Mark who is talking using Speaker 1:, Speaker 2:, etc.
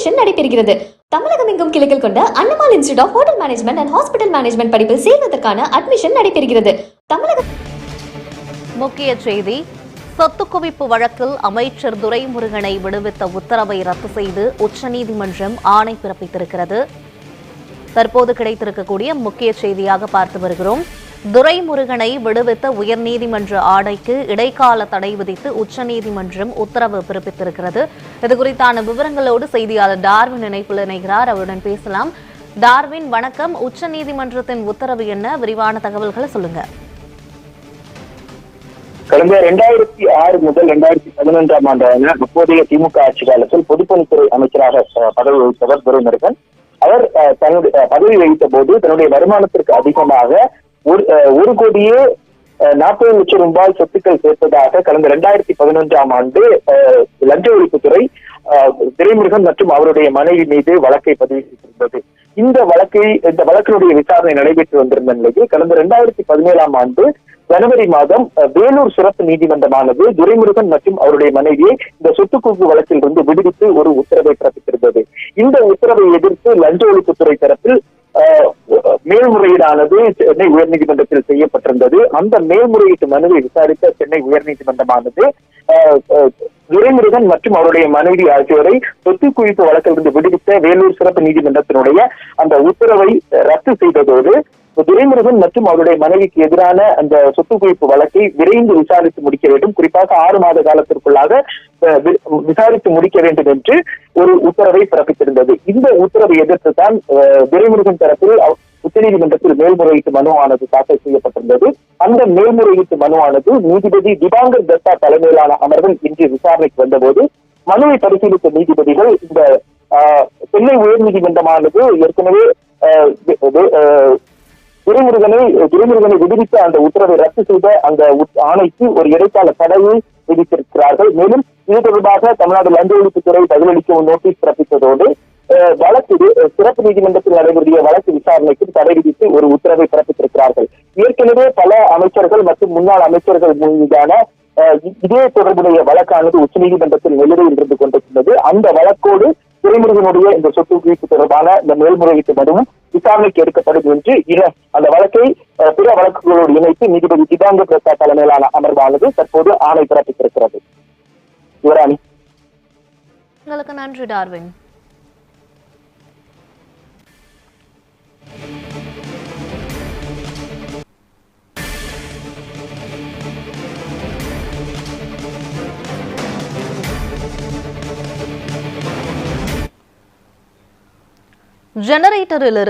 Speaker 1: Admission நடைபெறுகிறது. தமிழகம் எங்கும் கிளைகள் கொண்ட Annamal institute of hotel management and hospital management படிப்பில் சேர்வதற்கான அட்மிஷன் நடைபெறுகிறது. தமிழக
Speaker 2: முக்கிய செய்தி சொத்து குவிப்பு வழக்கில் அமைச்சர் துரைமுருகனை விடுவித்த உத்தரவை ரத்து செய்து உச்சநீதிமன்றம் ஆணை பிறப்பித்திருக்கிறது. தற்போது கிடைத்திருக்கக்கூடிய முக்கிய செய்தியாக பார்த்து வருகிறோம். துரைமுருகனை விடுவித்த உயர்நீதிமன்ற ஆணைக்கு இடைக்கால தடை விதித்து உச்சநீதிமன்றம் உத்தரவு பிறப்பித்திருக்கிறது. இது குறித்தான விவரங்களோடு செய்தியாளர் டார்வின் இணைப்பில் இணைகிறார். அவருடன் பேசலாம். டார்வின் வணக்கம். உச்சநீதிமன்றத்தின் உத்தரவு என்ன? விரிவான தகவல்களை சொல்லுங்க.
Speaker 3: கடந்த இரண்டாயிரத்தி ஆறு முதல் இரண்டாயிரத்தி பதினொன்றாம் ஆண்டான அப்போதைய திமுக ஆட்சி காலத்தில் பொதுப்பணித்துறை அமைச்சராக பதவி வகித்தவர் துரைமுருகன். அவர் தன்னுடைய பதவி வகித்த போது தன்னுடைய வருமானத்திற்கு அதிகமாக ஒரு அஹ், ஒரு கோடியே நாற்பது லட்சம் ரூபாய் சொத்துக்கள் சேர்த்ததாக கடந்த இரண்டாயிரத்தி பதினொன்றாம் ஆண்டு அஹ், லஞ்ச ஒழிப்புத்துறை அஹ், மற்றும் அவருடைய மனைவி மீது வழக்கை பதிவு செய்திருந்தது இந்த வழக்கை இந்த வழக்கினுடைய விசாரணை நடைபெற்று வந்திருந்த நிலையில் கடந்த இரண்டாயிரத்தி பதினேழாம் ஆண்டு ஜனவரி மாதம் அஹ், வேலூர் சிறப்பு நீதிமன்றமானது துரைமுருகன் மற்றும் அவருடைய மனைவியை இந்த சொத்துக்குவிப்பு வழக்கில் இருந்து விடுவித்து ஒரு உத்தரவை பிறப்பித்திருந்தது. இந்த உத்தரவை எதிர்த்து லஞ்ச ஒழிப்புத்துறை தரப்பில் மேல்முறையீடானது சென்னை உயர்நீதிமன்றத்தில் செய்யப்பட்டிருந்தது. அந்த மேல்முறையீட்டு மனுவை விசாரித்த சென்னை உயர்நீதிமன்றமானது துரைமுருகன் மற்றும் அவருடைய மனைவி ஆகியோரை சொத்து குவிப்பு வழக்கிலிருந்து விடுவித்த வேலூர் சிறப்பு நீதிமன்றத்தினுடைய அந்த உத்தரவை ரத்து செய்ததோடு துரைமுருகன் மற்றும் அவருடைய மனைவிக்கு எதிரான அந்த சொத்து குவிப்பு வழக்கை விரைந்து விசாரித்து முடிக்க வேண்டும். குறிப்பாக ஆறு மாத காலத்திற்குள்ளாக வி- விசாரித்து முடிக்க வேண்டும் என்று ஒரு உத்தரவை பிறப்பித்திருந்தது. இந்த உத்தரவை எதிர்த்து தான் துரைமுருகன் தரப்பில் உச்சநீதிமன்றத்தில் மேல்முறையீட்டு மனுவானது தாக்கல் செய்யப்பட்டிருந்தது. அந்த மேல்முறையீட்டு மனுவானது நீதிபதி திவாங்கர் தத்தா தலைமையிலான அமர்வில் இன்று விசாரணைக்கு வந்தபோது மனுவை பரிசீலித்த நீதிபதிகள் இந்த சென்னை உயர்நீதிமன்றமானது ஏற்கனவே ஆஹ், ஆஹ், துரைமுருகனை துரைமுருகனை விடுவித்த அந்த உத்தரவை ரத்து செய்த அந்த ஆணைக்கு ஒரு இடைக்கால தடையை விதித்திருக்கிறார்கள். மேலும் இது தொடர்பாக தமிழ்நாடு லஞ்ச ஒழிப்புத்துறை பதிலளிக்க நோட்டீஸ் பிறப்பித்ததோடு வழக்கு சிறப்பு நீதிமன்றத்தில் நடைபெறிய வழக்கு விசாரணைக்கு தடை விதித்து ஒரு உத்தரவை பிறப்பித்திருக்கிறார்கள். ஏற்கனவே பல அமைச்சர்கள் மற்றும் முன்னாள் அமைச்சர்கள் மீதான இதே தொடர்புடைய வழக்கானது உச்சநீதிமன்றத்தில் நிலுவையில் இருந்து கொண்டிருந்தது. அந்த வழக்கோடு துறைமுருகனுடைய இந்த சொத்து குவிப்பு தொடர்பான இந்த மேல்முறையீட்டு மனுவும் விசாரணைக்கு எடுக்கப்படும் என்று இன- அந்த வழக்கை பிற வழக்குகளோடு இணைத்து நீதிபதி திவாங்க பிரசாத் தலைமையிலான அமர்வானது தற்போது ஆணை பிறப்பித்திருக்கிறது. யுவராணி.
Speaker 2: உங்களுக்கு நன்றி டார்வின். ஜெனரேட்டரிலிருந்து